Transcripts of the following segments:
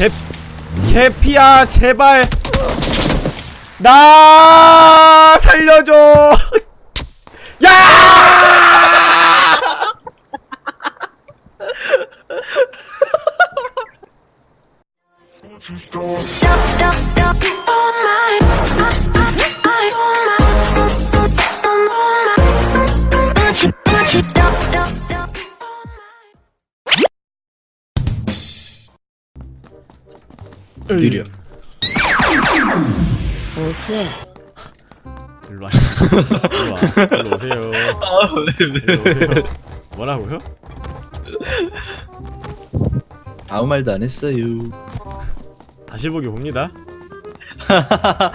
개 개피야 제발. 나 살려줘. 야 느려. 오세 일로 와. 일로 와. 일로 오세요. 일로 오세요. 뭐라고요? 아무 말도 안 했어요. 다시 보기 봅니다.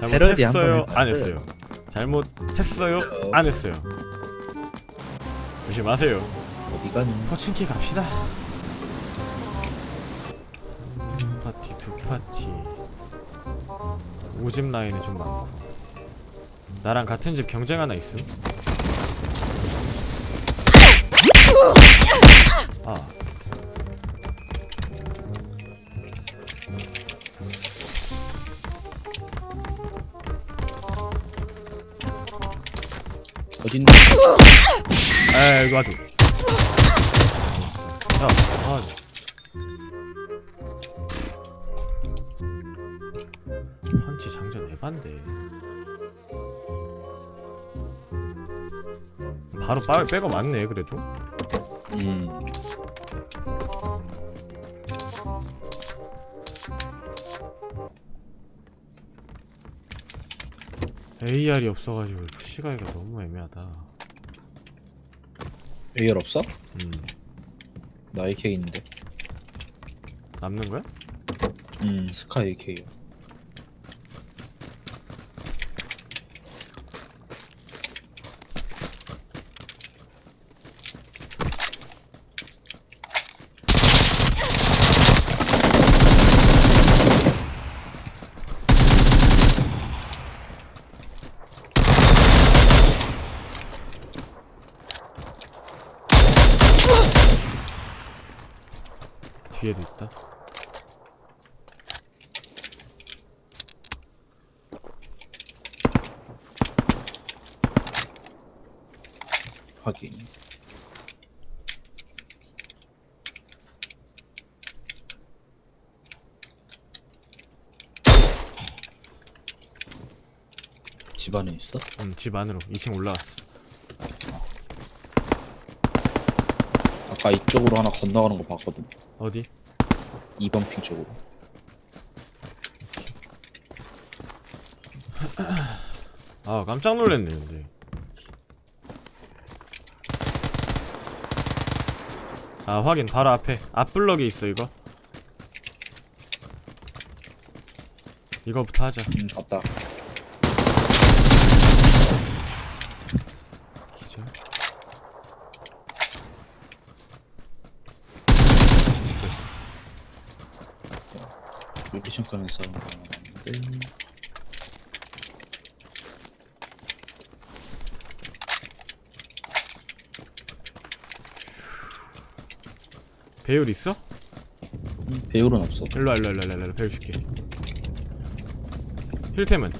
패러디 한번 잘못했어요. 안 했어요. 잘못했어요 안 했어요. 조심하세요 어디 가는? 포칭키 갑시다. 한 파티 두 파티. 오집 라인이 좀 많고 나랑 같은 집 경쟁 하나 있음? 아. 어딘? 아 이거 아주 야 아. 펀치 장전 에반데 바로 빠, 빼고 맞네 그래도 음. AR이 없어가지고 푸시가기가 너무 애매하다 AR 없어? 음 나 AK 있는데. 남는 거야? 음, 스카 AK요. 뒤에도 있다 확인. 집 안에 있어? 음집 안으로 2층 올라왔어 아까 이쪽으로 하나 건너가는 거 봤거든. 어디? 2번 핑 쪽으로. 아 깜짝 놀랐네 근데 아 확인 바로 앞에 앞블럭에 있어 이거 이거부터 하자 음, 봤다. 기절 나왔는데. 배율 있어? 음, 배율은 없어. 일로와 일로와 일로와 일로와 배율 줄게 힐템은?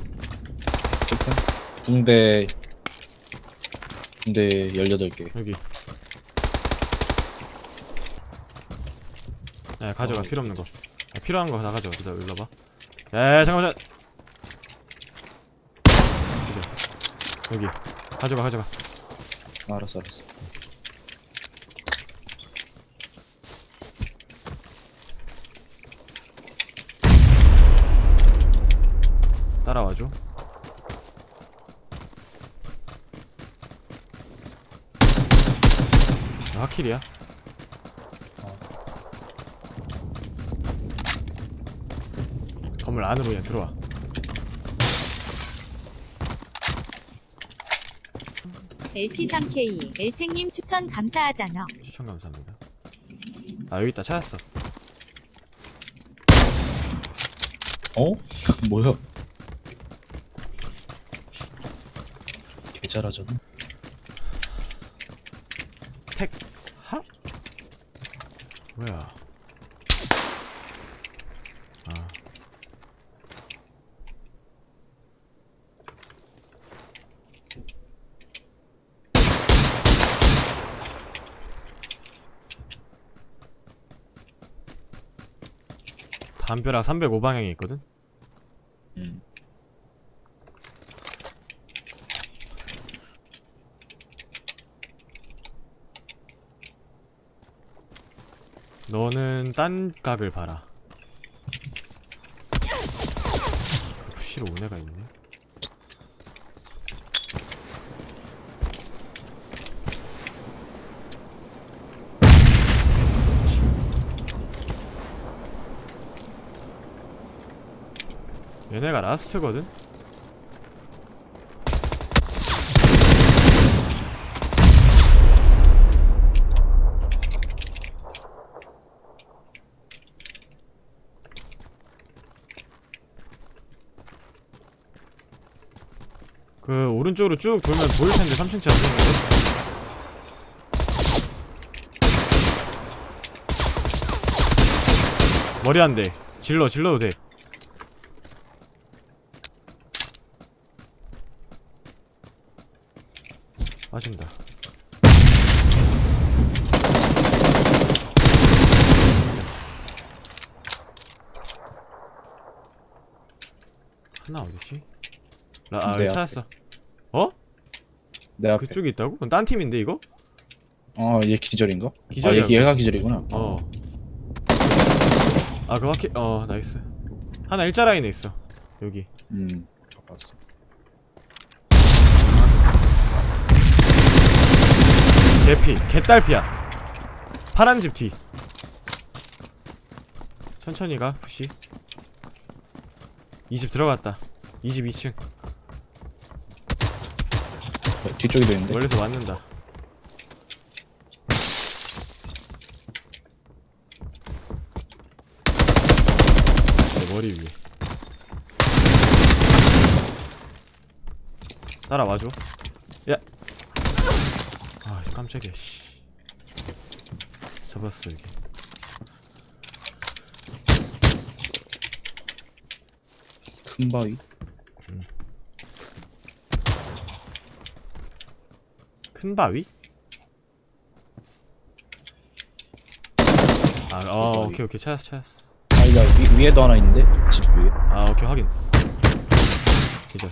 붕대 붕대 18개. 여기 야 가져가 어. 필요 없는 거 야, 필요한 거다 가져가 기다려 일로 와봐. 야 잠깐만 기다려. 여기. 가져가 가져가. 알았어, 알았어. 따라와줘. 야, 하킬이야 건물 안으로 그냥 들어와 LT3K 엘탱님 추천 감사하잖아. 추천 감사합니다 아 여기 있다 찾았어 어? 뭐야? 개 잘하잖아. 택 하? 뭐야? 담벼락 305방향에 있거든? 음. 너는 딴 각을 봐라. 푸시로 온 애가 있네. 얘네가 라스트거든? 그 오른쪽으로 쭉 돌면 보일 텐데 3층치 안 보이는 거? 머리 안 돼. 질러 질러도 돼. 빠진다. 하나 어디지? 라, 아, 내. 찾았어. 어? 내 앞에 그쪽에 있다고? 그럼 딴 팀인데 이거? 어 얘 기절인가? 기절이야, 아, 얘, 얘가 기절이구나 어. 아, 그 확히 어, 나이스. 하나 일자 라인에 있어. 여기. 음 봤어 개피, 개딸피야. 파란 집 뒤. 천천히 가, 푸시. 이 집 들어갔다. 이 집 2층. 어, 뒤쪽에도 있는데 멀리서 맞는다. 내 머리 위에. 따라와줘. 야. 아, 깜짝이야. 씨. 잡았어 여기. 큰 바위 큰 바위? 아, 어, 바위. 오케이 오케이 찾았어 찾았어. 아니다 위, 위에도 하나 있는데 집 위에 아, 오케이 확인. 기절.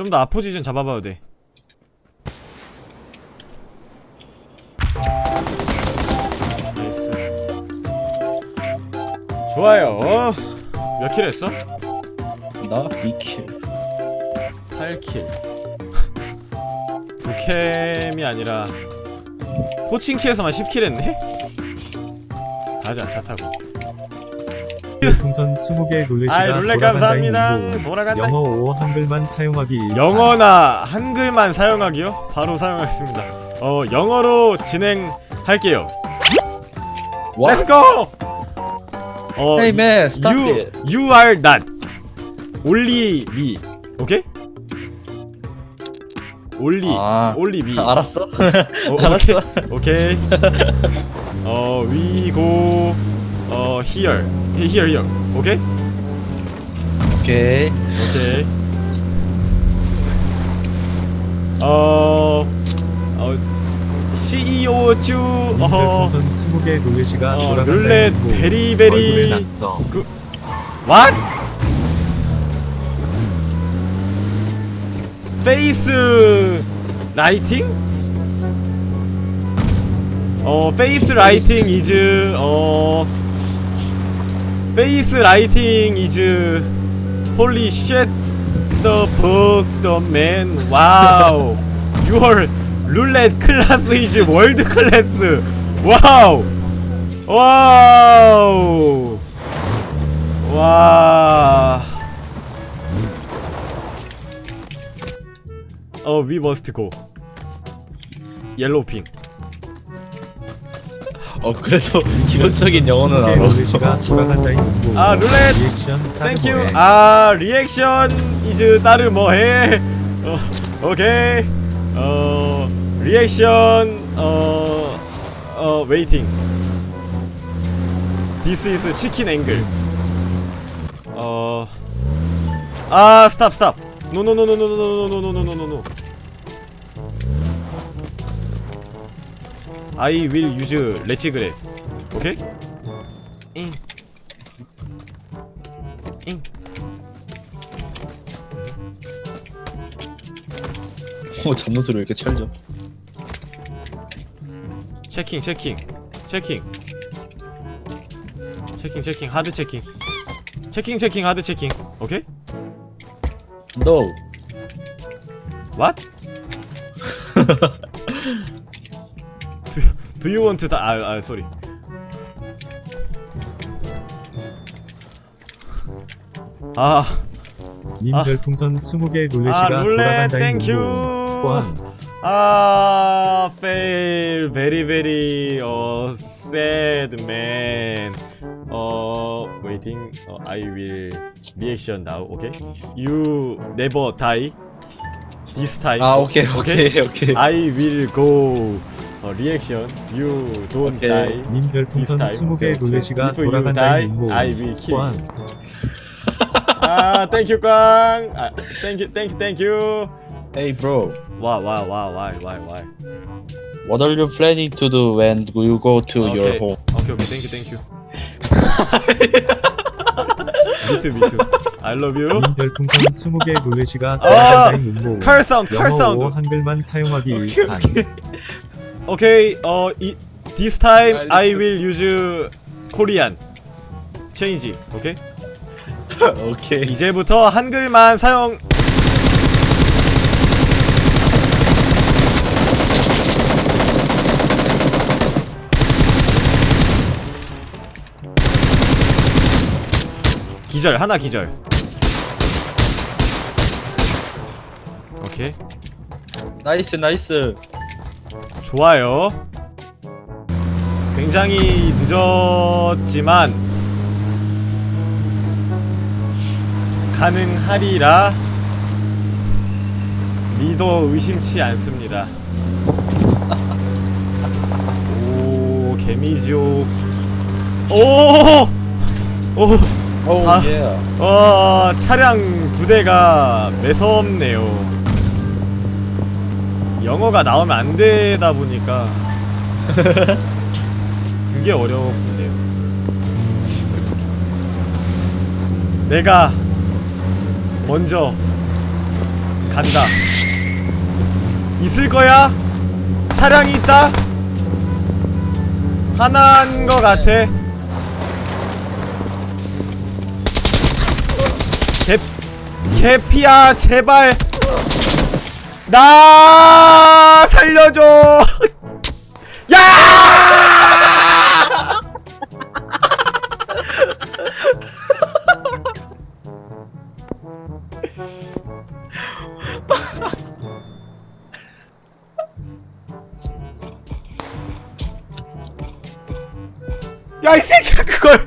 좀 더 앞포지션 잡아봐도 돼. 나이스. 좋아요. 어, 몇킬 했어? 나 2킬 8킬. 부캠이 아니라 포칭키에서만 10킬 했네? 가자 차 타고 풍선 20개 룰렛이가 아이 룰렛 감사합니다. 돌아간다. 영어 5 한글만 사용하기 영어나 한글만 사용하기요? 바로 사용하겠습니다. 어 영어로 진행할게요. 와 렛츠고! 어 Hey man stop you, it. you are not only me. 오케이? only 아. only me. 알았어. 어, 알았어. 오케이. 어, we go 어 here. here here. 오케이? 오케이 오케이. 어 어, CEO 주 어, 풍선 20개 룰렛이가 어 돌아간다 룰렛 행보. 베리 얼굴에 베리 낙서 what? 페이스 라이팅? 어 페이스 라이팅 이즈 어 페이스 라이팅 이즈 홀리 쉣 the book the man 와우 your 룰렛 클래스 이즈 월드 클래스 와우 와우 와. 어, we must go. 옐로우 핑. 어 그래도 기본적인 영어는 알아. 아, 룰렛! 땡큐. 아 리액션 이즈 따르 뭐해 어 오케이 어 리액션 어어 웨이팅 디스 이즈 치킨 앵글 어아 스탑 스탑 노노노노노노노노노노노노 I will use let's grab 오케이 잉. 잉. 어 잡는 소리 왜 이렇게 찰져? 체킹 체킹 체킹 체킹 체킹 하드 체킹 체킹 체킹 하드 체킹 오케이 No. what do, you want to 아, 아 sorry 아, 님 아. 별풍선 20개 아 놀래시가 룰렛 돌아간다인 땡큐 꽝 아 fail very very uh, sad man 어 waiting 어, I will reaction now okay you never die this time 아 오케이 오케이 오케이. I will go 어, reaction you don't 오케이. die 님 별풍선 this time 20개 놀래시가 if you die 돌아간다인 문구 I will kill 아 thank you 꽝 아, thank you thank you thank you Hey bro, why why why why why why what are you planning to do when you go to your Okay. home? 오케이 오케이 땡큐 땡큐 미투 미투 I love you 님 별풍선 20개 놀래시가 아, 돌아간다인 문구 칼 사운드 칼 영어 5 사운드 한글만 사용하기 오케이, 한 오케이. 어 이, this time I will use Korean change 오케이 오케이. 이제부터 한글만 사용 기절 하나 기절 오케이 나이스 나이스. 좋아요. 굉장히 늦었지만 가능하리라 믿어 의심치 않습니다. 오 개미지옥 오! 오! 오 아. 예. 어, 차량 두 대가 매섭네요. 영어가 나오면 안 되다 보니까 그게 어렵네요. 내가 먼저 간다. 있을 거야? 차량이 있다? 하나인 거 같아. 개 개피야 제발 나 살려줘. 야! 야 이 새끼야 그걸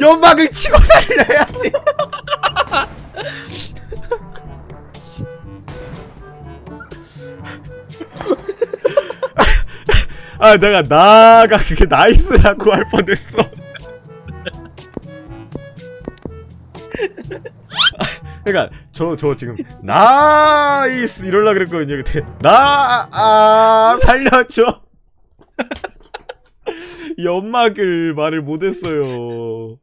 연막을 치고 살려야 아 내가 나가 그게 나이스라고 할 뻔했어. 그러니까 저 저 지금 나이스 이럴라 그랬거든요 그때. 나 아 살려줘. 연막을 말을 못했어요